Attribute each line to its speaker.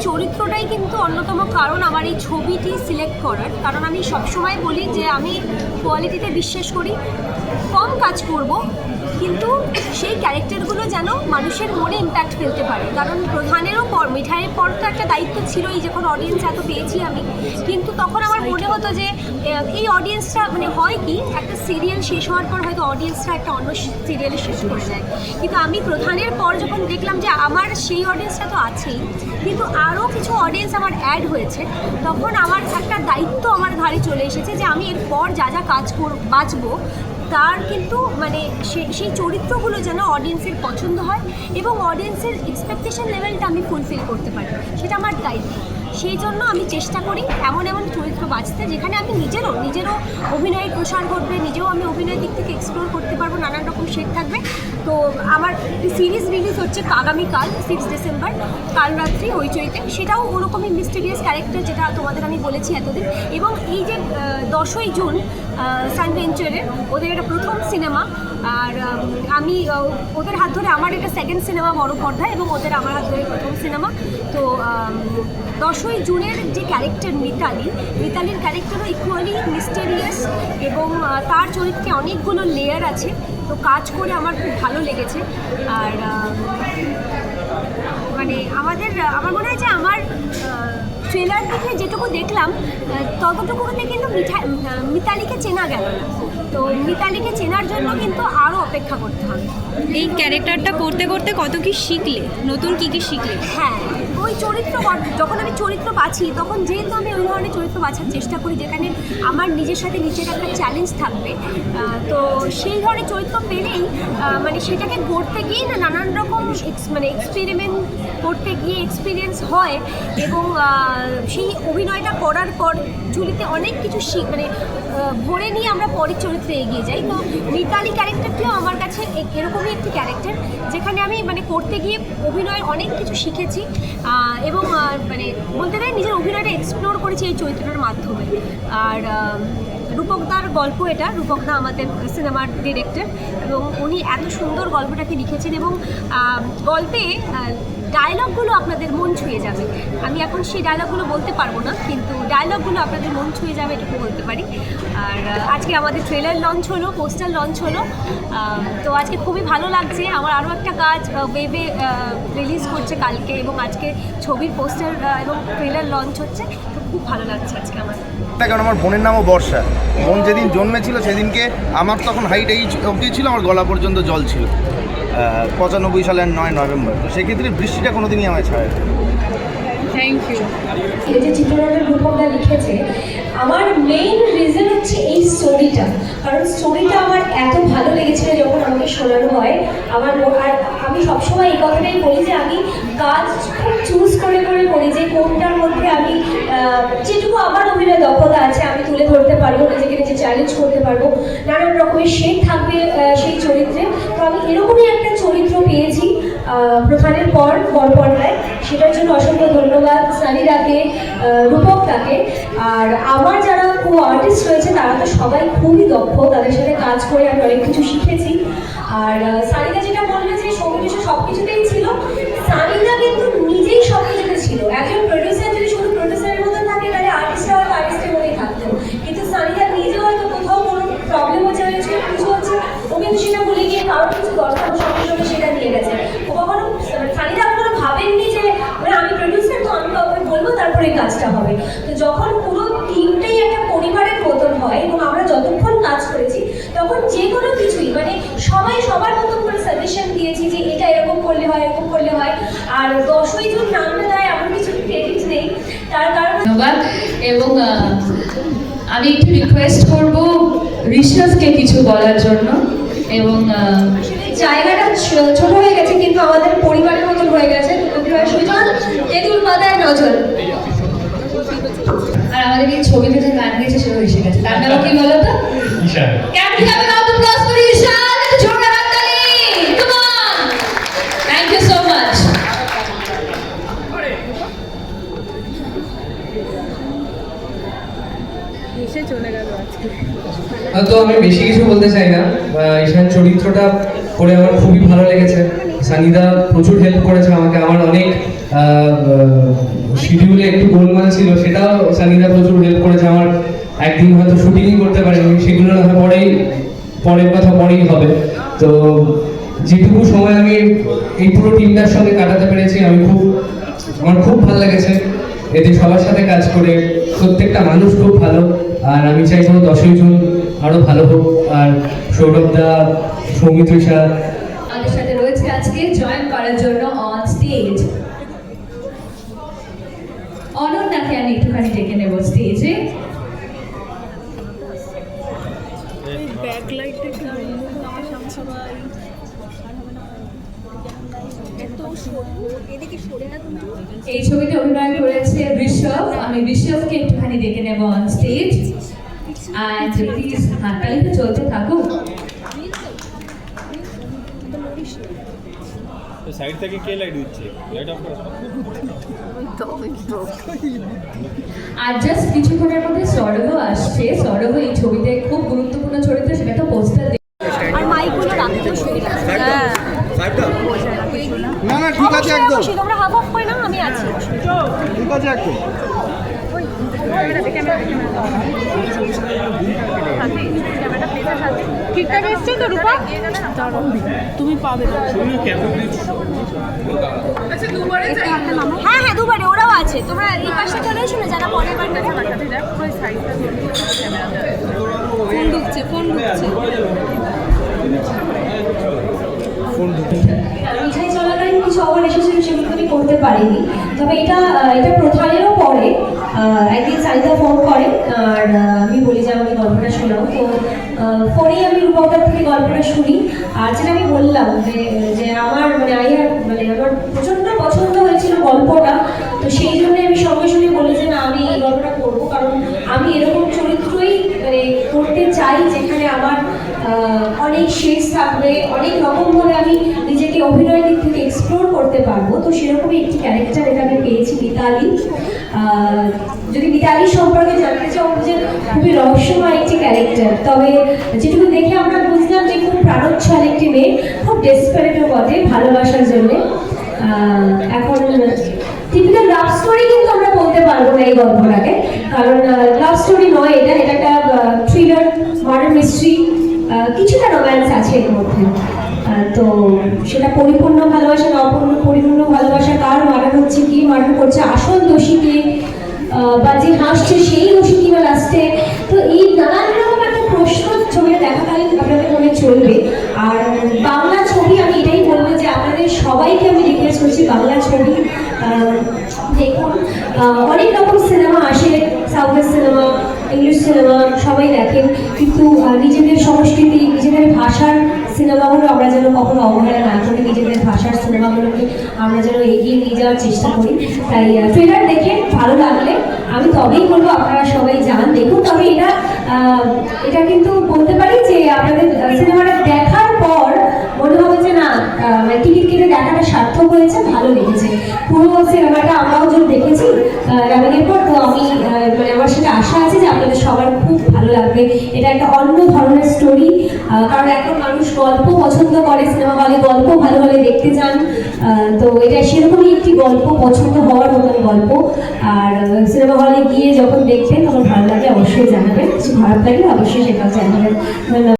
Speaker 1: চরিত্রটাই কিন্তু অন্যতম কারণ আমার এই ছবিটি সিলেক্ট করার। কারণ আমি সবসময় বলি যে আমি কোয়ালিটিতে বিশ্বাস করি, কম কাজ করব কিন্তু সেই ক্যারেক্টারগুলো যেন মানুষের মনে ইম্প্যাক্ট ফেলতে পারে। কারণ প্রধানেরও পর মিঠাইয়ের পর তো একটা দায়িত্ব ছিলই যখন অডিয়েন্স এত পেয়েছি আমি। কিন্তু তখন আমার মনে হতো যে এই অডিয়েন্সটা মানে হয় কি একটা সিরিয়াল শেষ হওয়ার পর হয়তো অডিয়েন্সটা একটা অন্য সিরিয়ালে শেষ করে যায়। কিন্তু আমি প্রধানের পর যখন দেখলাম যে আমার সেই অডিয়েন্সটা তো আছেই কিন্তু আরও কিছু অডিয়েন্স আমার অ্যাড হয়েছে তখন আমার একটা দায়িত্ব আমার ঘাড়ে চলে এসেছে যে আমি এরপর যা যা কাজ কর বাঁচবো তার কিন্তু মানে সেই চরিত্রগুলো যেন অডিয়েন্সের পছন্দ হয় এবং অডিয়েন্সের এক্সপেকটেশন লেভেলটা আমি ফুলফিল করতে পারি। সেটা আমার দায়িত্ব সেই জন্য আমি চেষ্টা করি এমন এমন চরিত্র বাঁচতে যেখানে আমি নিজেরও নিজেরও অভিনয়ের প্রসার ঘটবে, নিজেও আমি অভিনয়ের দিক থেকে এক্সপ্লোর করতে পারব, নানান রকম শেখ থাকবে। তো আমার সিরিজ রিলিজ হচ্ছে আগামীকাল সিক্স ডিসেম্বর কাল রাত্রি ওই হইচইতে। সেটাও ওরকমই মিস্টেরিয়াস ক্যারেক্টার যেটা তোমাদের আমি বলেছি এতদিন। এবং এই যে দশই জুন সান ভেঞ্চারের ওদের একটা প্রথম সিনেমা। আর, আমি ওদের হাত ধরে আমার এটা সেকেন্ড সিনেমা বড় পর্দায় এবং ওদের আমার হাত ধরে প্রথম সিনেমা। তো দশই জুনের যে ক্যারেক্টার মিতালি, মিতালির ক্যারেক্টারও ইকুয়ালি মিস্টেরিয়াস এবং তার চরিত্রে অনেকগুলো লেয়ার আছে। তো কাজ করে আমার খুব ভালো লেগেছে। আর মানে আমাদের, আমার মনে হয় যে আমার ট্রেলার দেখে যেটুকু দেখলাম ততটুকু ততটুকুতে কিন্তু মিঠা মিতালিকে চেনা গেল না। তো মিতালিকে চেনার জন্য কিন্তু আরও অপেক্ষা করতে হবে।
Speaker 2: এই ক্যারেক্টারটা করতে করতে কত কি শিখলে? নতুন কি কি শিখলে?
Speaker 1: হ্যাঁ ওই চরিত্র যখন আমি চরিত্র বাছি, তখন যেহেতু আমি ওই ধরনের চরিত্র বাছার চেষ্টা করি, যেখানে আমার নিজের সাথে নিজের একটা চ্যালেঞ্জ থাকবে তো সেই ধরনের চরিত্র পেলেই মানে সেটাকে গড়তে গিয়ে না নানান রকম মানে এক্সপেরিমেন্ট করতে গিয়ে এক্সপিরিয়েন্স হয় এবং সেই অভিনয়টা করার পর ঝুলিতে অনেক কিছু শিখ মানে ভরে নিয়ে আমরা পরের চরিত্রে এগিয়ে যাই। তো মিতালি ক্যারেক্টারটিও আমার কাছে এরকমই একটি ক্যারেক্টার, যেখানে আমি মানে করতে গিয়ে অভিনয়ের অনেক কিছু শিখেছি এবং মানে বলতে গেলে নিজের অভিনয়টা এক্সপ্লোর করেছি এই চরিত্রটার মাধ্যমে। আর রূপকদার গল্প এটা রূপকদা আমাদের সিনেমার ডিরেক্টর, এবং উনি এত সুন্দর গল্পটাকে লিখেছেন এবং গল্পে ডায়লগগুলো আপনাদের মন ছুঁয়ে যাবে। আমি এখন সেই ডায়লগগুলো বলতে পারব না, কিন্তু ডায়লগগুলো আপনাদের মন ছুঁয়ে যাবে এটুকু বলতে পারি। আর আজকে আমাদের ট্রেলার লঞ্চ হলো পোস্টার লঞ্চ হলো। তো আজকে খুবই ভালো লাগছে। আমার আরও একটা কাজ ওয়েবে রিলিজ করছে কালকে এবং আজকে ছবির পোস্টার এবং ট্রেলার লঞ্চ হচ্ছে। তো খুব ভালো লাগছে আজকে আমার।
Speaker 3: কারণ আমার বোনের নামও বর্ষা। বোন যেদিন জন্মেছিল, সেদিনকে আমার তখন হাইট এই অবধি ছিল, আমার গলা পর্যন্ত জল ছিল। পঁচানব্বই সালের নয় নভেম্বর। তো সেক্ষেত্রে বৃষ্টিটা কোনোদিনই আমায় ছাড়ে
Speaker 2: থ্যাংক ইউ
Speaker 4: এই যে চিত্রনাট্য রূপকদা লিখেছে আমার মেইন রিজন হচ্ছে এই স্টোরিটা কারণ স্টোরিটা আমার এত ভালো লেগেছিল যখন আমাকে শোনানো হয়। আমার আর আমি সবসময় এই কথাটাই বলি যে আমি কাজ খুব চুজ করে করে করি যে কোনটার মধ্যে আমি যেটুকু আমার অভিনয় দক্ষতা আছে আমি তুলে ধরতে পারব নিজেকে নিজে চ্যালেঞ্জ করতে পারব। নানান রকমের শেড থাকবে আহ, সেই চরিত্রে তো আমি এরকমই একটা চরিত্র পেয়েছি আহ, প্রধানের পর পরপর্দায় সেটার জন্য অসংখ্য ধন্যবাদ সানিরাকে রূপক তাকে আর আমার যারা কো আর্টিস্ট রয়েছে, তারা তো সবাই খুবই দক্ষ, তাদের সাথে কাজ করে আমি অনেক কিছু শিখেছি। আর সানিদা যেটা বললে যে সবকিছু সব কিছুতেই ছিল, সানিদা কিন্তু নিজেই সব কিছুতে ছিল। একজন প্রডিউসার যদি শুধু প্রডিউসারের মতো থাকে তাহলে আর্টিস্টরা হয়তো আর্টিস্টের মধ্যেই থাকতো কিন্তু সানিদা নিজে হয়তো কোথাও কোনো প্রবলেম হচ্ছে হয়েছে কিছু হচ্ছে ও কিন্তু সেটা ভুলে গিয়ে কারোর কিছু দরকার ও সঙ্গে সঙ্গে সেটা নিয়ে গেছে ও কখনো সানিদা কখনো ভাবেননি যে মানে আমি প্রডিউসার তো আমি কাউকে বলব তারপরে এই কাজটা হবে তো যখন পুরো টিমটাই একটা পরিবারের মতন হয় এবং আমরা যতক্ষণ কাজ করেছি তখন যে কোনো কিছুই মানে সবাই সবার মতন করে সাজেশন দিয়েছি যে এটা এরকম করলে হয় এরকম করলে হয়। আর দশই জুন নামটা দেয় এমন কিছু ক্রেডিট নেই। তার কারণ
Speaker 5: ধন্যবাদ। এবং আমি একটু রিকোয়েস্ট করব ঋষভকে কিছু বলার জন্য। এবং
Speaker 4: জায়গাটা ছ- ছোট হয়ে গেছে কিন্তু আমাদের পরিবারের মতন হয়ে গেছে। সুজন তেঁতুল পাতায় নজর।
Speaker 5: আর আমাদের এই ছবিতে যে গান গেছে সেও এসে গেছে। তার নাম কি বলো তো?
Speaker 6: তো আমি বেশি কিছু বলতে চাই না। ঈশান চরিত্রটা করে আমার খুবই ভালো লেগেছে। সানিদা প্রচুর হেল্প করেছে আমাকে। আমার অনেক শিডিউলে একটু গোলমাল ছিল, সেটাও সানিদা প্রচুর হেল্প করেছে। আমার একদিন হয়তো শুটিংই করতে পারিনি। সেগুলো না পরেই, পরের কথা পরেই হবে। তো যেটুকু সময় আমি এই পুরো টিমটার সঙ্গে কাটাতে পেরেছি, আমি খুব, আমার খুব ভালো লেগেছে। এতে সবার সাথে কাজ করে প্রত্যেকটা মানুষ খুব ভালো। আর আমি চাইব দশই জুন আরও ভালো হোক। আর সৌরভদা সৌমিত্রিষা
Speaker 5: আমাদের সাথে রয়েছে আজকে জয়েন করার জন্য অন স্টেজ অনন্যাকে আমি একটুখানি ডেকে নেব স্টেজে এই ছবিতে অভিনয় করেছে ঋষভ। আমি ঋষভকে একটুখানি ডেকে নেব অন স্টেজ অ্যান্ড প্লিজ চলতে থাকুক।
Speaker 7: সাইড থেকে কে লাইট দিচ্ছে লাইট অফ করো।
Speaker 5: আর জাস্ট কিছুক্ষণের মধ্যে সৌরভ আসছে। সৌরভ এই ছবিতে খুব গুরুত্বপূর্ণ চরিত্র সেটা তো পোস্টার
Speaker 8: আর মাইকগুলো রাখতে সুবিধা
Speaker 3: না না ঠিক আছে একদম
Speaker 8: অবশ্যই তোমরা হাফ অফ করে নাও আমি আছি
Speaker 3: ঠিক আছে একদম
Speaker 9: ঠিকঠাক এসছে তো রূপা? তুমি পাবে।
Speaker 8: হ্যাঁ হ্যাঁ দুবারে ওরাও আছে। তোমরা এই পাশে চলে এসো না যারা পরের বার
Speaker 9: ফোন ঢুকছে ফোন ঢুকছে।
Speaker 1: মিঠাই চলাকালীন কিছু অফার এসেছিল সেগুলো আমি করতে পারিনি। তবে এটা এটা প্রধানেরও পরে একদিন সারিদা ফোন করে, আর আমি বলি যে আমাকে গল্পটা শোনাও। তো ফোনেই আমি রূপকদার থেকে গল্পটা শুনি। আর যেটা আমি বললাম যে যে আমার মানে আই মানে আমার প্রচণ্ড পছন্দ হয়েছিল গল্পটা। তো সেই জন্য আমি সঙ্গে সঙ্গে বলি যে, না, আমি এই গল্পটা করব। কারণ আমি এরকম চরিত্রই মানে করতে চাই যেখানে আমার অনেক শেষ থাকবে, অনেক রকমভাবে আমি নিজেকে অভিনয়ের দিক থেকে এক্সপ্লোর করতে পারব। তো সেরকমই একটি ক্যারেক্টার এটা আমি পেয়েছি মিতালি। যদি মিতালি সম্পর্কে জানতে চাও যে খুবই রহস্যময় একটি ক্যারেক্টার তবে যেটুকু দেখে আমরা বুঝলাম যে খুব প্রাণোচ্ছল একটি মেয়ে, খুব ডেসপারেটও বটে ভালোবাসার জন্য। এখন টিপিক্যাল লাভ স্টোরি কিন্তু আমরা বলতে পারব না এই গল্পটাকে। কারণ লাভ স্টোরি নয় এটা এটা একটা থ্রিলার মার্ডার মিস্ট্রি কিছুটা রোম্যান্স আছে এর মধ্যে। তো সেটা পরিপূর্ণ ভালোবাসা না অপূর্ণ পরিপূর্ণ ভালোবাসা কার? মার্ডার হচ্ছে কি মার্ডার করছে আসল দোষীকে বা যে হাসছে সেই দোষী কি বা লাস্টে। তো এই নানান রকম একটা প্রশ্ন ছবিটা দেখাকালীন আপনাদের মনে চলবে। আর বাংলা ছবি, আমি এটাই বলব যে আপনাদের সবাইকে আমি রিকোয়েস্ট করছি বাংলা ছবি। দেখুন অনেক রকম সিনেমা আসে সাউথের সিনেমা ইংলিশ সিনেমা সবাই দেখেন। কিন্তু নিজেদের সংস্কৃতি, নিজেদের ভাষার সিনেমাগুলো আমরা যেন কখনো অবহেলা না করি নিজেদের ভাষার সিনেমাগুলোকে আমরা যেন এগিয়ে নিয়ে যাওয়ার চেষ্টা করি। তাই ট্রেলার দেখে ভালো লাগলে আমি তবেই বলব, আপনারা সবাই যান, দেখুন। তবে এটা এটা কিন্তু বলতে পারি যে আপনাদের সিনেমাটা দেখার পর মনে হবে যে না দেখাটা সার্থক হয়েছে ভালো লেগেছে। পুরো সিনেমাটা আমরাও যখন দেখেছি রামের পর তো আমি মানে আমার সেটা আশা আছে যে আপনাদের সবার খুব ভালো লাগবে। এটা একটা অন্য ধরনের স্টোরি কারণ এখন মানুষ গল্প পছন্দ করে সিনেমা হলে গল্প ভালো হলে দেখতে আহ, তো এটা সেরকমই একটি গল্প পছন্দ হওয়ার মতন গল্প। আর সিনেমা হলে গিয়ে যখন দেখবেন তখন ভালো লাগে অবশ্যই জানাবেন। কিছু খারাপ লাগলে অবশ্যই সেটাও জানাবেন। ধন্যবাদ।